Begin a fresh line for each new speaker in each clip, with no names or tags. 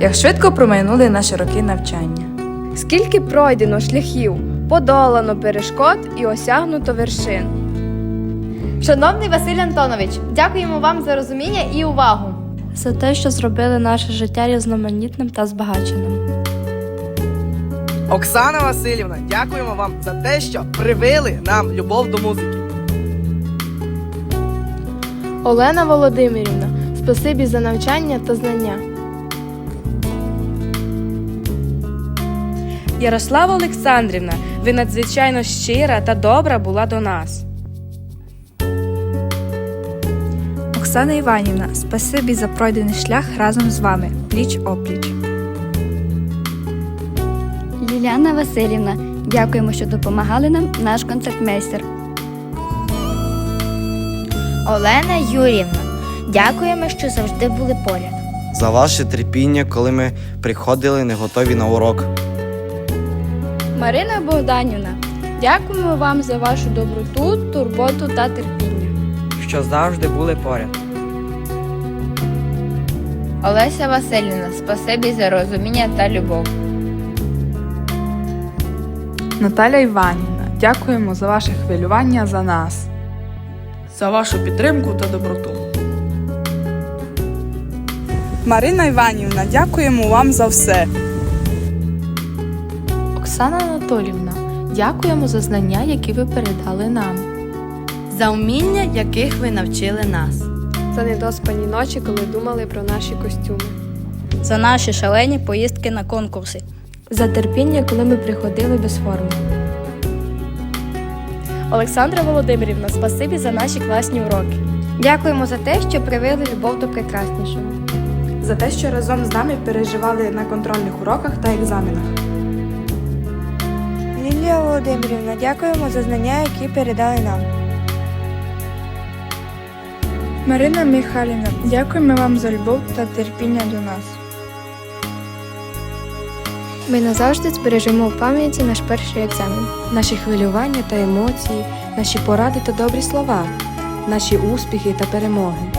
Як швидко промайнули наші роки навчання.
Скільки пройдено шляхів, подолано перешкод і осягнуто вершин.
Шановний Василь Антонович, дякуємо вам за розуміння і увагу.
за те, що зробили наше життя різноманітним та збагаченим.
Оксана Васильівна, дякуємо вам за те, що привили нам любов до музики.
Олена Володимирівна, спасибі за навчання та знання.
Ярослава Олександрівна, ви надзвичайно щира та добра була до нас.
Оксана Іванівна, спасибі за пройдений шлях разом з вами, пліч опліч.
Ліляна Васильівна, дякуємо, що допомагали нам наш концертмейстер.
Олена Юрівна, дякуємо, що завжди були поряд.
За ваше терпіння, коли ми приходили не готові на урок.
Марина Богданівна, дякуємо вам за вашу доброту, турботу та терпіння.
Що завжди були поряд.
Олеся Васильівна, спасибі за розуміння та любов.
Наталя Іванівна, дякуємо за ваше хвилювання за нас.
за вашу підтримку та доброту.
Марина Іванівна, дякуємо вам за все.
Оксана Анатолівна, дякуємо за знання, які ви передали нам.
За вміння, яких ви навчили нас.
За недоспані ночі, коли думали про наші костюми.
За наші шалені поїздки на конкурси.
За терпіння, коли ми приходили без форми. Олександра Володимирівна, спасибі за наші класні уроки.
Дякуємо за те, що привили любов до прекраснішого.
За те, що разом з нами переживали на контрольних уроках та екзаменах.
Наталія Володимирівна, дякуємо за знання, які передали нам.
Марина Михайлівна, дякуємо вам за любов та терпіння до нас.
Ми назавжди збережемо в пам'яті наш перший екзамен,
наші хвилювання та емоції, наші поради та добрі слова, наші успіхи та перемоги.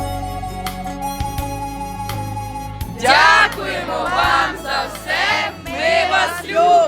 Дякуємо вам за все! Ми вас любимо!